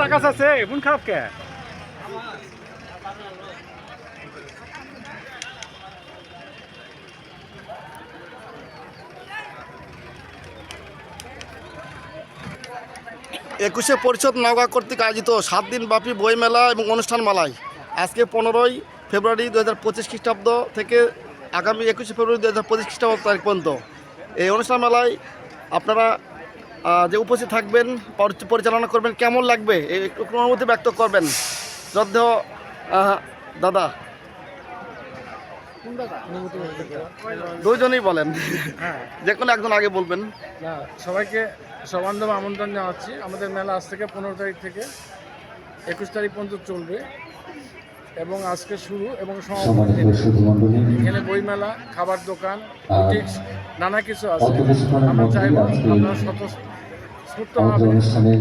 টাকা আছে খারাপ কে? একুশে পরিষদ নওগাঁ কর্তৃক আয়োজিত সাত দিন ব্যাপী বইমেলা এবং অনুষ্ঠান মালায় আজকে পনেরোই ফেব্রুয়ারি দু হাজার পঁচিশ খ্রিস্টাব্দ থেকে আগামী একুশে ফেব্রুয়ারি দু হাজার পঁচিশ খ্রিস্টাব্দ তারিখ পর্যন্ত। এই অনুষ্ঠান মেলায় আপনারা যে উপস্থিত থাকবেন পরিচালনা করবেন কেমন লাগবে? একটু অনুভূতি ব্যক্ত করবেন। শ্রদ্ধেয় দাদা। দুইজনেই বলেন। হ্যাঁ যে কোনো একজন আগে বলবেন। সবাইকে সবান্ধব আমন্ত্রণ জানাচ্ছি। আমাদের মেলা আজ থেকে পনেরো তারিখ থেকে একুশ তারিখ পর্যন্ত চলবে এবং আজকে শুরু এবং সমাপনী। সুধী এখানে বইমেলা খাবার দোকান বুটিক্স নানা কিছু আছে। আমরা চাইব আপনারা স্বতঃস্ফূর্ত আমাদের ভাবে অনুষ্ঠানের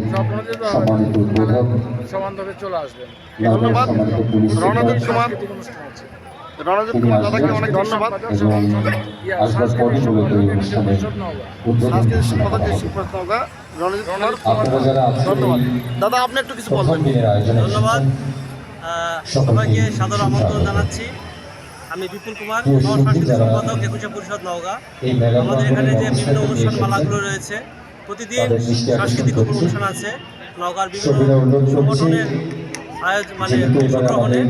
সম্মানিত উদ্বোধক সমানভাবে চলে আসবেন। কুমার। আছে। রণজিৎ কুমার দাদাকে অনেক ধন্যবাদ। ধন্যবাদ। দাদা আপনি একটু কিছু বলবেন। ধন্যবাদ। সবাইকে সাদর আমন্ত্রণ জানাচ্ছি। আমি বিপুল কুমার সম্পাদক একুশে পরিষদ নওগাঁ। আমাদের এখানে যে বিভিন্ন অনুষ্ঠানমালাগুলো অনুষ্ঠান মালাগুলো রয়েছে প্রতিদিন সাংস্কৃতিক অনুষ্ঠান আছে। নওগাঁর বিভিন্ন সংগঠনের আয়োজন মানে অংশগ্রহণে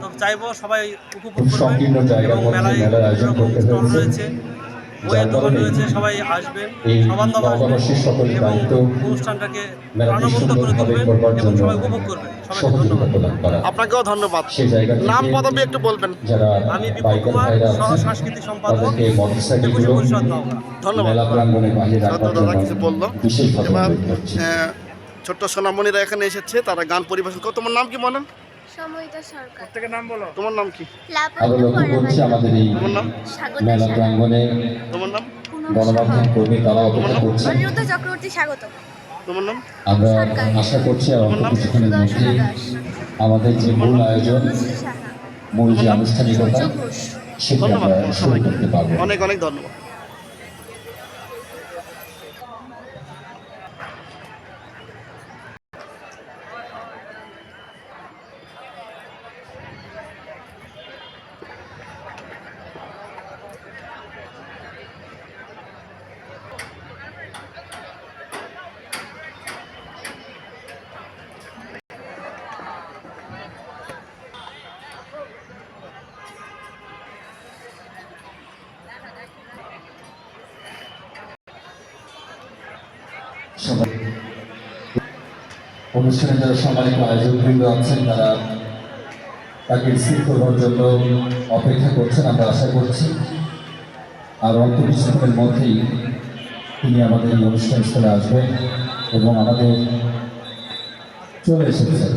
তো চাইব সবাই উপভোগ জায়গার এবং মেলায় রকম স্টল রয়েছে। কারণে সবাই আসবেন সকলের দায়িত্ব অনুষ্ঠানটাকে করবার জন্য সহযোগিতা প্রদান করা। আপনাকেও ধন্যবাদ। সেই জায়গা নাম পদবি একটু বলবেন। যারা আমি বিপুল বাইকার ভাইরা আছেন সাংস্কৃতিক সম্পাদক ধন্যবাদ। মেলা প্রাঙ্গণে বাহিরে জন্য বিশেষভাবে ছোট্ট সোনামণিরা এখানে এসেছে তারা গান পরিবেশন করে। তোমার নাম কি বলেন? সময়িতা সরকার। প্রত্যেকের নাম বলো। তোমার নাম কি? আরও লক্ষ্য করছি আমাদের এই তোমার নাম? মেলা প্রাঙ্গণে তোমার নাম? গণমাধ্যম কর্মী তারা অপেক্ষা করছে। অনিরুদ্ধ চক্রবর্তী স্বাগত। তোমার নাম? আমরা আশা করছি আর অল্প কিছুক্ষণের মধ্যে আমাদের যে মূল আয়োজন মূল যে আনুষ্ঠানিকতা সেটি আমরা শুরু করতে পারব। অনেক অনেক ধন্যবাদ। অনুষ্ঠানে যারা সম্মানিত আয়োজকবৃন্দ আছেন, তারা তাকে রিসিভ করবার জন্য অপেক্ষা করছেন, আমরা আশা করছি। আর অল্প কিছুক্ষণের মধ্যেই তিনি আমাদের এই অনুষ্ঠান স্থলে আসবেন এবং আমাদের চলে এসেছেন।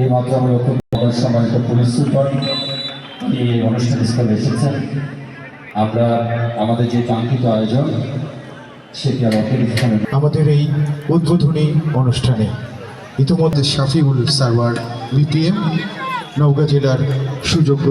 এই মাত্র আমরা লক্ষ্য সম্মানিত পুলিশ সুপার তিনি এই অনুষ্ঠান স্থলে এসেছেন। আমরা, আমাদের যে কাঙ্ক্ষিত আয়োজন সেটি আর অল্প কিছুক্ষণের আমাদের এই উদ্বোধনী অনুষ্ঠানে ইতিমধ্যে শাফিউল সার্ভার বিপিএম নওগাঁ জেলার সুযোগ্য